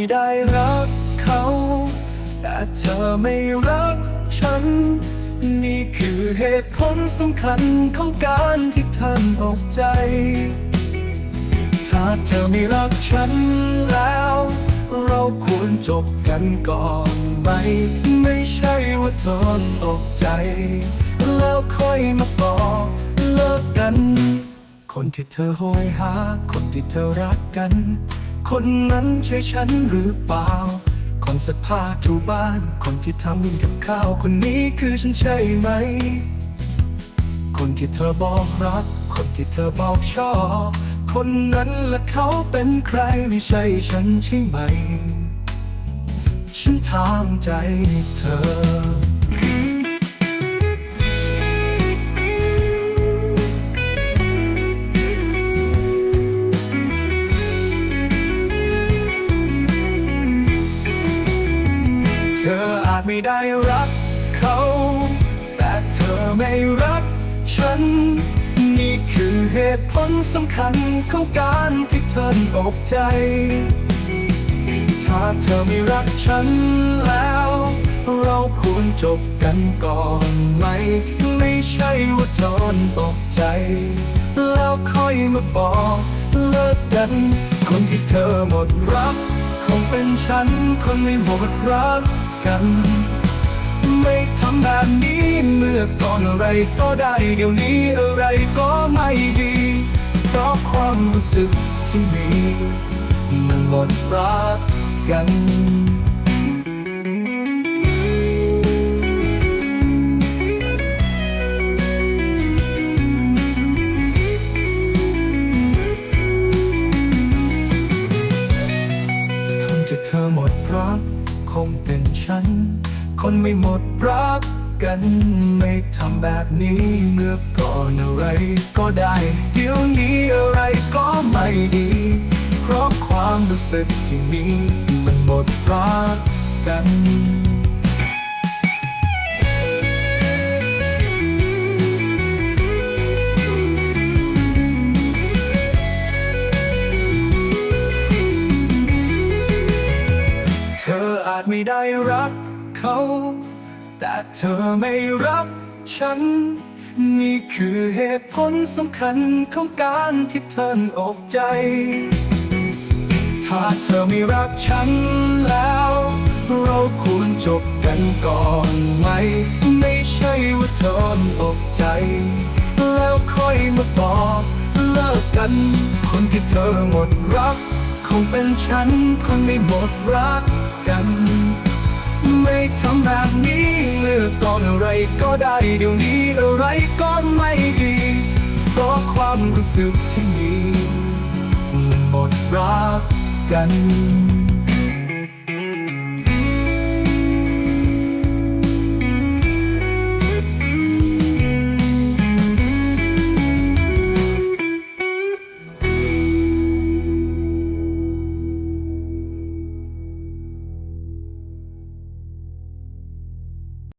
ไม่ได้รักเขา แต่เธอไม่รักฉัน นี่คือเหตุผลสำคัญของการที่เธอตกใจ ถ้าเธอไม่รักฉันแล้ว เราควรจบกันก่อนไหม ไม่ใช่ว่าเธอตกใจ แล้วค่อยมาบอกเลิกกัน คนที่เธอโหยหา คนที่เธอรักกัน คนนั้นใช่ฉันหรือเปล่า คนสักผ้าถูบ้าน คนที่ทำกับข้าว คนนี้คือฉันใช่ไหม คนที่เธอบอกรัก คนที่เธอบอกชอบ คนนั้นและเขาเป็นใครไม่ใช่ฉันใช่ไหม ฉันถามใจเธอ ไม่ได้รักเขา แต่เธอไม่รักฉัน นี่คือเหตุผลสำคัญของการที่เธอตกใจ ถ้าเธอไม่รักฉันแล้ว เราควรจบกันก่อนไหม ไม่ใช่ว่าเธอตกใจ แล้วค่อยมาบอกเลิกกันคนที่เธอหมดรัก คงเป็นฉันคนไม่หมดรัก กัน ไม่ทำแบบนี้เมื่อก่อนอะไรก็ได้เดี๋ยวนี้อะไรก็ไม่ดี เพราะความรู้สึกที่มีมันหมดรักกันคน งเป็นฉัน คนไม่หมดรักกันไม่ทำแบบนี้เมื่อก่อนอะไรก็ได้ เดี๋ยวนี้อะไรก็ไม่ดี เพราะความรู้สึกที่มีมันหมดรักกัน จไม่ได้รักเขา แต่เธอไม่รักฉัน นี่คือเหตุผลสำคัญของการที่เธออกใจ ถ้าเธอไม่รักฉันแล้ว เราควรจบกันก่อนไหม ไม่ใช่ว่าเธอตกใจ แล้วค่อยมาบอกเลิกกัน คนที่เธอหมดรัก คงเป็นฉันคนไม่หมดรัก กัน ไม่ทำแบบนี้เลือกก่อนอะไรก็ได้เดี๋ยวนี้อะไรก็ไม่ดี เพราะความรู้สึกที่มีหมดรักกัน